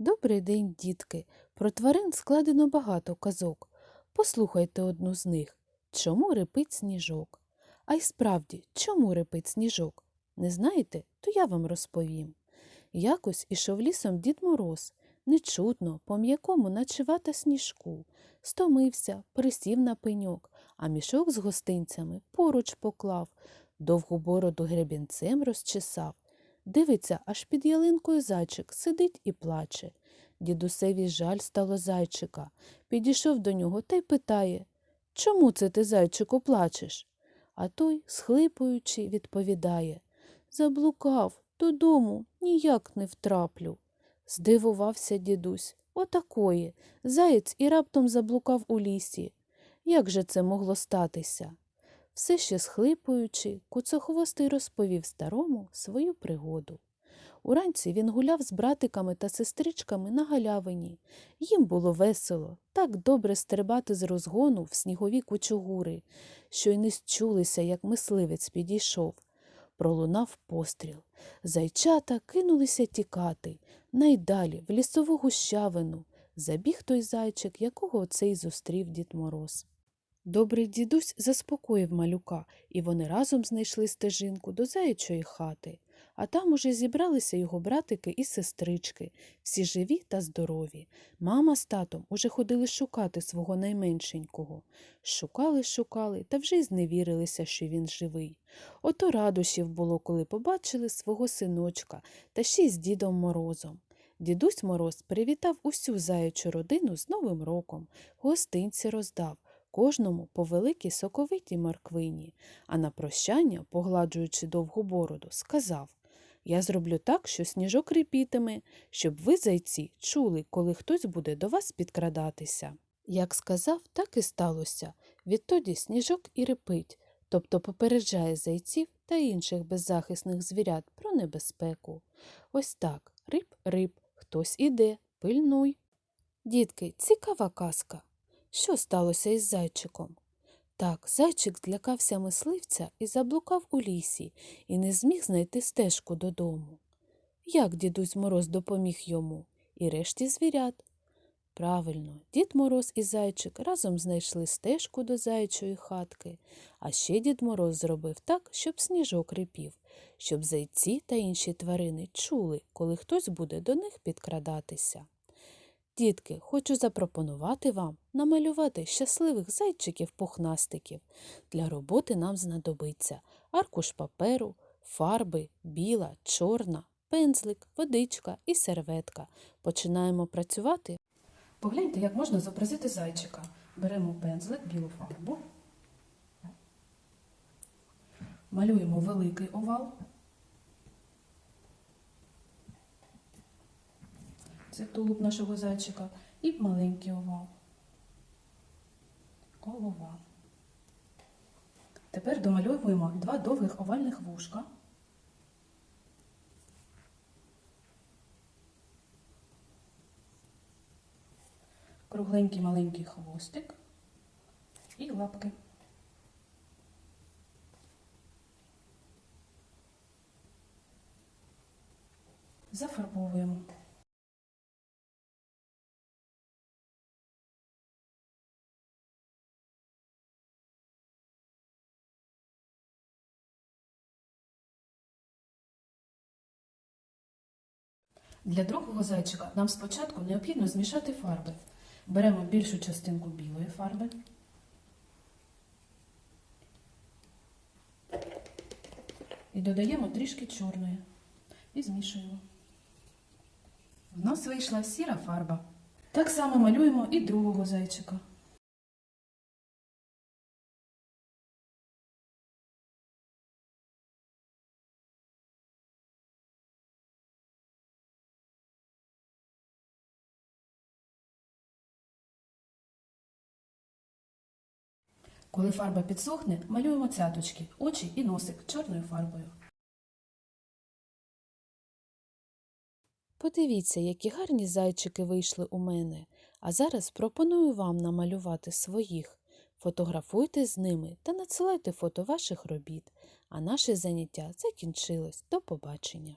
Добрий день, дітки. Про тварин складено багато казок. Послухайте одну з них. Чому рипить сніжок? А й справді, чому рипить сніжок? Не знаєте? То я вам розповім. Якось ішов лісом дід Мороз, нечутно, по м'якому, наче вата сніжку. Стомився, присів на пеньок, а мішок з гостинцями поруч поклав, довгу бороду гребінцем розчесав. Дивиться, аж під ялинкою зайчик сидить і плаче. Дідусеві жаль стало зайчика. Підійшов до нього та й питає Чому це ти, зайчику, плачеш? А той, схлипуючи, відповідає Заблукав, додому ніяк не втраплю. Здивувався дідусь. Отакої. Заєць і раптом заблукав у лісі. Як же це могло статися? Все ще схлипуючи, куцохвостий розповів старому свою пригоду. Уранці він гуляв з братиками та сестричками на галявині. Їм було весело, так добре стрибати з розгону в снігові кучугури, що й не счулися, як мисливець підійшов. Пролунав постріл. Зайчата кинулися тікати. Найдалі, в лісову гущавину, забіг той зайчик, якого оцей зустрів дід Мороз. Добрий дідусь заспокоїв малюка, і вони разом знайшли стежинку до заячої хати. А там уже зібралися його братики і сестрички, всі живі та здорові. Мама з татом уже ходили шукати свого найменшенького. Шукали, шукали та вже й зневірилися, що він живий. Ото радощів було, коли побачили свого синочка та ще й з дідом Морозом. Дідусь Мороз привітав усю заячу родину з Новим роком, гостинці роздав кожному по великій соковитій морквині, а на прощання, погладжуючи довгу бороду, сказав Я зроблю так, що сніжок репітиме, щоб ви, зайці, чули, коли хтось буде до вас підкрадатися. Як сказав, так і сталося. Відтоді сніжок і репить, тобто попереджає зайців та інших беззахисних звірят про небезпеку. Ось так риб риб, хтось іде, пильнуй. Дітки, цікава казка. Що сталося із зайчиком? Так, зайчик злякався мисливця і заблукав у лісі і не зміг знайти стежку додому. Як дідусь Мороз допоміг йому і решті звірят? Правильно, дід Мороз і зайчик разом знайшли стежку до зайчої хатки, а ще дід Мороз зробив так, щоб сніжок рипів, щоб зайці та інші тварини чули, коли хтось буде до них підкрадатися. Дітки, хочу запропонувати вам намалювати щасливих зайчиків-пухнастиків. Для роботи нам знадобиться аркуш паперу, фарби, біла, чорна, пензлик, водичка і серветка. Починаємо працювати. Погляньте, як можна зобразити зайчика. Беремо пензлик, білу фарбу, малюємо великий овал. Це тулуб нашого зайчика. І маленький овал. Голова. Тепер домальовуємо два довгих овальних вушка. Кругленький маленький хвостик і лапки. Зафарбовуємо. Для другого зайчика нам спочатку необхідно змішати фарби. Беремо більшу частинку білої фарби. І додаємо трішки чорної. І змішуємо. У нас вийшла сіра фарба. Так само малюємо і другого зайчика. Коли фарба підсохне, малюємо цяточки, очі і носик чорною фарбою. Подивіться, які гарні зайчики вийшли у мене. А зараз пропоную вам намалювати своїх. Фотографуйте з ними та надсилайте фото ваших робіт. А наше заняття закінчилось. До побачення!